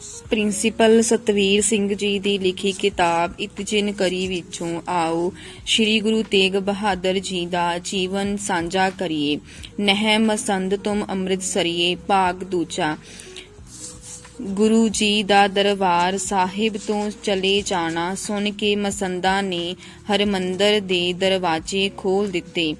Principal Satveer Singh ji ਦੀ ਲਿਖੀ ਕਿਤਾਬ ਇਤਜਿਨ ਕਰੀ ਵਿੱਚੋਂ ਆਓ, ਸ੍ਰੀ ਗੁਰੂ ਤੇਗ ਬਹਾਦਰ ਜੀ ਦਾ ਜੀਵਨ ਸਾਂਝਾ ਕਰੀਏ। ਨਹਿ ਮਸੰਦ ਤੁਮ ਅੰਮ੍ਰਿਤਸਰੀਏ, ਭਾਗ ਦੂਜਾ। ਗੁਰੂ ਜੀ ਦਾ ਦਰਬਾਰ ਸਾਹਿਬ ਤੋਂ ਚਲੇ ਜਾਣਾ ਸੁਣ ਕੇ ਮਸੰਦਾ ਨੇ ਹਰਮੰਦਰ ਦੇ ਦਰਵਾਜ਼ੇ ਖੋਲ ਦਿੱਤੇ।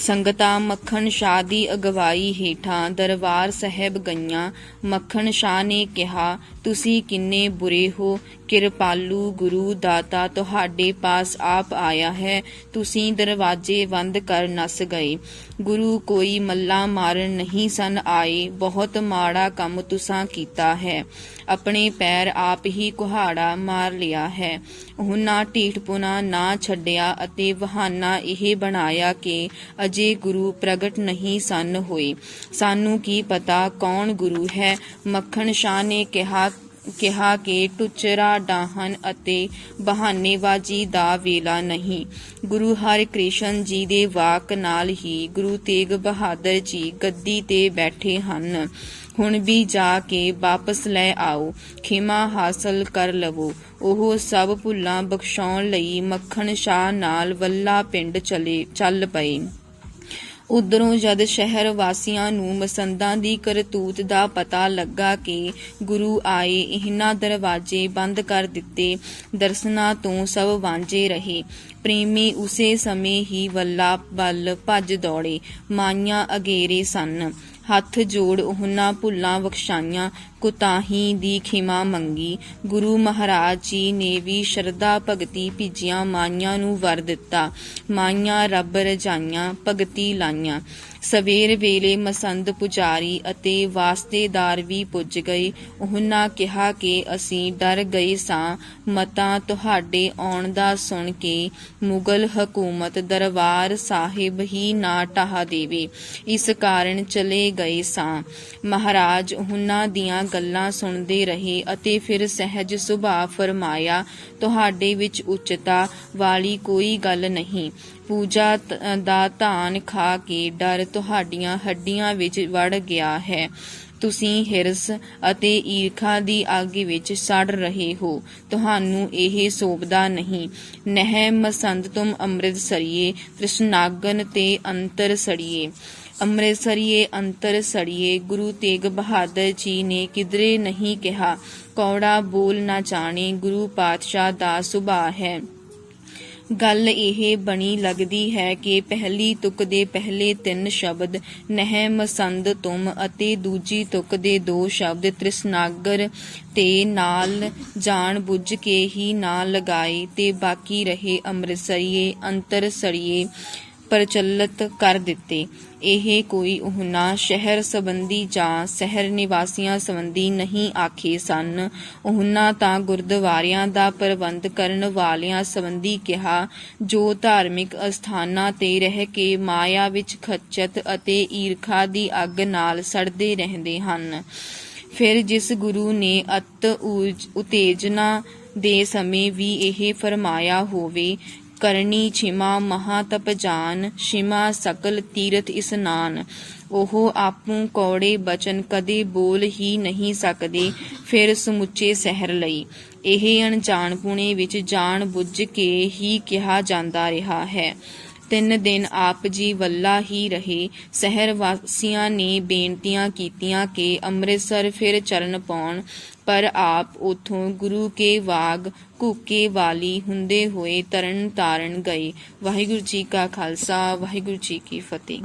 ਸੰਗਤਾਂ, ਮੱਖਣ, ਸ਼ਾਹ ਦੀ ਅਗਵਾਈ ਹੇਠਾਂ ਦਰਬਾਰ ਸਾਹਿਬ ਗਈਆਂ। ਮੱਖਣ ਸ਼ਾਹ ਨੇ ਕਿਹਾ, ਤੁਸੀਂ ਕਿੰਨੇ ਬੁਰੇ ਹੋ। ਕਿਰਪਾਲੂ ਗੁਰੂ ਦਾਤਾ ਤੁਹਾਡੇ ਪਾਸ ਆਪ ਆਇਆ ਹੈ। ਤੁਸੀਂ ਦਰਵਾਜ਼ੇ ਬੰਦ ਕਰ ਨਸ ਗਏ। ਗੁਰੂ ਕੋਈ ਮੱਲਾ ਮਾਰਨ ਨਹੀਂ ਸਨ ਆਏ। ਬਹੁਤ ਮਾੜਾ ਕੰਮ ਤੁਸਾਂ ਕੀਤਾ ਹੈ। ਆਪਣੇ ਪੈਰ ਆਪ ਹੀ ਕੁਹਾੜਾ ਮਾਰ ਲਿਆ ਹੈ। ਉਹਨਾਂ ਢੀਠਪੁਣਾ ਨਾ ਛੱਡਿਆ ਅਤੇ ਬਹਾਨਾ ਇਹ ਬਣਾਇਆ ਕਿ ਅਜੇ ਗੁਰੂ ਪ੍ਰਗਟ ਨਹੀਂ ਸਨ ਹੋਏ। ਸਾਨੂੰ ਕੀ ਪਤਾ ਕੌਣ ਗੁਰੂ ਹੈ? ਮੱਖਣ ਸ਼ਾਹ ਨੇ ਕਿਹਾ ਕਿਹਾ ਕਿ ਟੁਚਰਾ ਡਾਹਨ ਅਤੇ ਬਹਾਨੇਬਾਜ਼ੀ ਦਾ ਵੇਲਾ ਨਹੀਂ। ਗੁਰੂ ਹਰਿਕ੍ਰਿਸ਼ਨ ਜੀ ਦੇ ਵਾਕ ਨਾਲ ਹੀ ਗੁਰੂ ਤੇਗ ਬਹਾਦਰ ਜੀ ਗੱਦੀ ਤੇ ਬੈਠੇ ਹਨ। ਹੁਣ ਵੀ ਜਾ ਕੇ ਵਾਪਸ ਲੈ ਆਓ, ਖਿਮਾ ਹਾਸਲ ਕਰ ਲਵੋ। ਉਹ ਸਭ ਭੁੱਲਾਂ ਬਖਸ਼ਾਉਣ ਲਈ ਮੱਖਣ ਸ਼ਾਹ ਨਾਲ ਵੱਲਾ ਪਿੰਡ ਚਲੇ, ਚੱਲ ਪਏ। ਉਧਰੋਂ ਜਦ ਸ਼ਹਿਰ ਵਾਸੀਆਂ ਨੂੰ ਮਸੰਦਾਂ ਦੀ ਕਰਤੂਤ ਦਾ ਪਤਾ ਲੱਗਾ ਕਿ ਗੁਰੂ ਆਏ ਇਹਨਾਂ ਦਰਵਾਜ਼ੇ ਬੰਦ ਕਰ ਦਿੱਤੇ, ਦਰਸ਼ਨਾਂ ਤੋਂ ਸਭ ਵਾਂਝੇ ਰਹੇ। ਪ੍ਰੇਮੀ ਉਸੇ ਸਮੇਂ ਹੀ ਵੱਲਾ ਵੱਲ ਭੱਜ ਦੌੜੇ। ਮਾਈਆਂ ਅਗੇਰੇ ਸਨ। ਹੱਥ ਜੋੜ ਉਹਨਾਂ ਭੁੱਲਾਂ ਬਖਸ਼ਾਈਆਂ। ਕੁਤਾਹੀ ਦੀ ਖਿਮਾ ਮੰਗੀ। ਗੁਰੂ ਮਹਾਰਾਜ ਜੀ ਨੇ ਵੀ ਸ਼ਰਧਾ ਭਗਤੀ ਭਿਜੀਆਂ ਮਾਈਆਂ ਨੂੰ ਵਰ ਦਿੱਤਾ। ਮਾਈਆਂ ਰੱਬ ਰਜਾਈਆਂ ਭਗਤੀ ਲਾਈਆਂ। ਸਵੇਰ ਵੇਲੇ ਮਸੰਦ ਪੁਜਾਰੀ ਅਤੇ ਵਾਸਤੇਦਾਰ ਵੀ ਪੁੱਜ ਗਏ। ਉਹਨਾਂ ਕਿਹਾ ਕਿ ਅਸੀਂ ਡਰ ਗਏ ਸਾਂ। ਮਤਾ ਤੁਹਾਡੇ ਆਉਣ ਦਾ ਸੁਣ ਕੇ ਮੁਗਲ ਹਕੂਮਤ ਦਰਬਾਰ ਸਾਹਿਬ ਹੀ ਨਾ ਢਾਹ ਦੇਵੇ। ਇਸ ਕਾਰਨ ਚਲੇ ਗਏ ਸਾਂ। ਮਹਾਰਾਜ ਉਹਨਾਂ ਦੀਆਂ ਗੱਲਾਂ ਸੁਣਦੇ ਰਹੇ ਅਤੇ ਫਿਰ ਸਹਿਜ ਸੁਭਾਅ ਫਰਮਾਇਆ, ਤੁਹਾਡੇ ਵਿੱਚ ਉੱਚਤਾ ਵਾਲੀ ਕੋਈ ਗੱਲ ਨਹੀਂ। ਪੂਜਾ ਦਾ ਧਾਨ ਖਾ ਕੇ ਡਰ ਤੁਹਾਡੀਆਂ ਹੱਡੀਆਂ ਵਿੱਚ ਵੜ ਗਿਆ ਹੈ। ਤੁਸੀਂ ਹਿਰਸ ਅਤੇ ਈਰਖਾ ਦੀ ਅੱਗ ਵਿੱਚ ਸੜ ਰਹੇ ਹੋ। ਤੁਹਾਨੂੰ ਇਹ ਸੋਭਦਾ ਨਹੀਂ। ਨਹਿ ਮਸੰਦ ਤੁਮ ਅੰਮ੍ਰਿਤ ਸਰੀਏ, ਤ੍ਰਿਸ਼ਨਾਗਨ ਤੇ ਅੰਤਰ ਸੜੀਏ। ਅੰਮ੍ਰਿਤਸਰੀਏ ਅੰਤਰ ਸੜੀਏ, ਗੁਰੂ ਤੇਗ ਬਹਾਦਰ ਜੀ ਨੇ ਕਿਧਰੇ ਨਹੀਂ ਕਿਹਾ। ਕੌੜਾ ਬੋਲ ਨਾ ਜਾਣੇ, ਗੁਰੂ ਪਾਤਸ਼ਾਹ ਦਾ ਸੁਭਾਅ ਹੈ। ਗੱਲ ਇਹ ਬਣੀ ਲੱਗਦੀ ਹੈ ਕਿ ਪਹਿਲੀ ਤੁਕ ਦੇ ਪਹਿਲੇ ਤਿੰਨ ਸ਼ਬਦ ਨਹਿ ਮਸੰਦ ਤੁਮ ਅਤੇ ਦੂਜੀ ਤੁਕ ਦੇ ਦੋ ਸ਼ਬਦ ਤ੍ਰਿਸ਼ਨਾਗਰ ਤੇ ਨਾਲ ਜਾਣ ਬੁੱਝ ਕੇ ਹੀ ਨਾ ਲਗਾਏ ਤੇ ਬਾਕੀ ਰਹੇ ਅੰਮ੍ਰਿਤਸਰੀਏ ਅੰਤਰ ਸਰੀਏ ਪ੍ਰਚਲਿਤ ਕਰ ਦਿੱਤੇ। ਇਹ ਕੋਈ ਉਹਨਾਂ ਸ਼ਹਿਰ ਸੰਬੰਧੀ ਜਾਂ ਸ਼ਹਿਰ ਨਿਵਾਸੀਆਂ ਸੰਬੰਧੀ ਨਹੀਂ ਆਖੇ ਸਨ। ਉਹਨਾਂ ਤਾਂ ਗੁਰਦੁਆਰਿਆਂ ਦਾ ਪ੍ਰਬੰਧ ਕਰਨ ਵਾਲਿਆਂ ਸੰਬੰਧੀ ਕਿਹਾ, ਜੋ ਧਾਰਮਿਕ ਅਸਥਾਨਾਂ ਤੇ ਰਹਿ ਕੇ ਮਾਇਆ ਵਿੱਚ ਖੱਚਤ ਅਤੇ ਈਰਖਾ ਦੀ ਅੱਗ ਨਾਲ ਸੜਦੇ ਰਹਿੰਦੇ ਹਨ। ਫਿਰ ਜਿਸ ਗੁਰੂ ਨੇ ਅਤ ਊਜ- ਉਤੇਜਨਾ ਦੇ ਸਮੇਂ ਵੀ ਇਹ ਫਰਮਾਇਆ ਹੋਵੇ ਕਰਨੀ ਛਿਮਾ ਮਹਾ ਤਪ ਜਾਨ, ਛਿਮਾ ਸਕਲ ਤੀਰਥ ਇਸਨਾਨ ਉਹ ਆਪੂ ਕੌੜੇ ਬਚਨ ਕਦੇ ਬੋਲ ਹੀ ਨਹੀਂ ਸਕਦੇ, ਫਿਰ ਸਮੁੱਚੇ ਸ਼ਹਿਰ ਲਈ। ਇਹ ਅਣਜਾਣ ਪੁਣੇ ਵਿੱਚ ਜਾਣ ਬੁੱਝ ਕੇ ਹੀ ਕਿਹਾ ਜਾਂਦਾ ਰਿਹਾ ਹੈ। ਤਿੰਨ ਦਿਨ ਆਪ ਜੀ ਵੱਲਾ ਹੀ ਰਹੇ। ਸ਼ਹਿਰ ਵਾਸੀਆਂ ਨੇ ਬੇਨਤੀਆਂ ਕੀਤੀਆਂ ਕਿ ਅੰਮ੍ਰਿਤਸਰ ਫਿਰ ਚਰਨ ਪਾਉਣ। ਪਰ ਆਪ ਉਥੋਂ ਗੁਰੂ ਕੇ ਵਾਗ ਕੂਕੇ ਵਾਲੀ ਹੁੰਦੇ ਹੋਏ ਤਰਨ ਤਾਰਨ ਗਏ। ਵਾਹਿਗੁਰੂ ਜੀ ਕਾ ਖਾਲਸਾ, ਵਾਹਿਗੁਰੂ ਜੀ ਕੀ ਫਤਿਹ।